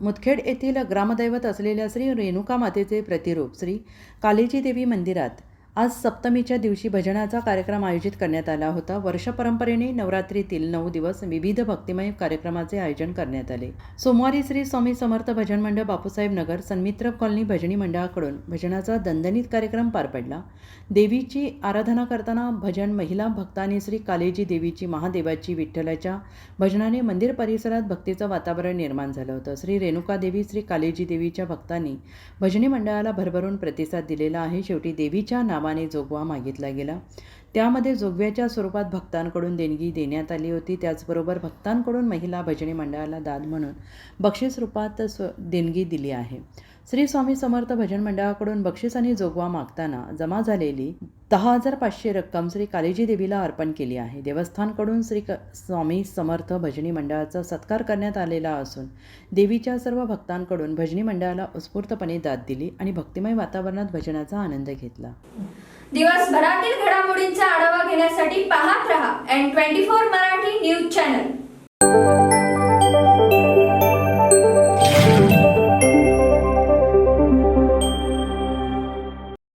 मुदखेड येथील ग्रामदैवत असलेल्या श्री रेणुका मातेचे प्रतिरूप श्री कालीची देवी मंदिरात आज सप्तमीच्या दिवशी भजनाचा कार्यक्रम आयोजित करण्यात आला होता. वर्षपरंपरेने नवरात्रीतील नऊ दिवस विविध भक्तिमय कार्यक्रमाचे आयोजन करण्यात आले. सोमवारी श्री स्वामी समर्थ भजन मंडळ बापूसाहेब नगर सन्मित्र कॉलनी भजनी मंडळाकडून भजनाचा दणदणीत कार्यक्रम पार पडला. देवीची आराधना करताना भजन महिला भक्तांनी श्री कालेजी देवीची महादेवाची विठ्ठलाच्या भजनाने मंदिर परिसरात भक्तीचं वातावरण निर्माण झालं होतं. श्री रेणुका देवी श्री कालेजी देवीच्या भक्तांनी भजनी मंडळाला भरभरून प्रतिसाद दिलेला आहे. शेवटी देवीच्या नावाने जोगवा मागितला गेला. त्यामध्ये जोगव्याच्या स्वरूपात भक्तांकडून देणगी देण्यात आली होती. त्याचबरोबर भक्तांकडून महिला भजनी मंडळाला दाद म्हणून बक्षीस रूपात स्व देणगी दिली आहे. श्री स्वामी समर्थ भजन मंडळाकडून बक्षीस आणि जोगवा मागताना जमा झालेली दहा हजार पाचशे रक्कम श्री कालीजी देवीला अर्पण केली आहे. देवस्थानकडून श्री क स्वामी समर्थ भजनी मंडळाचा सत्कार करण्यात आलेला असून देवीच्या सर्व भक्तांकडून भजनी मंडळाला उत्स्फूर्तपणे दाद दिली आणि भक्तिमय वातावरणात भजनाचा आनंद घेतला. दिवसभरातील घडामोडींचा आढावा घेण्यासाठी पाहत रहा N twenty four Marathi news channel.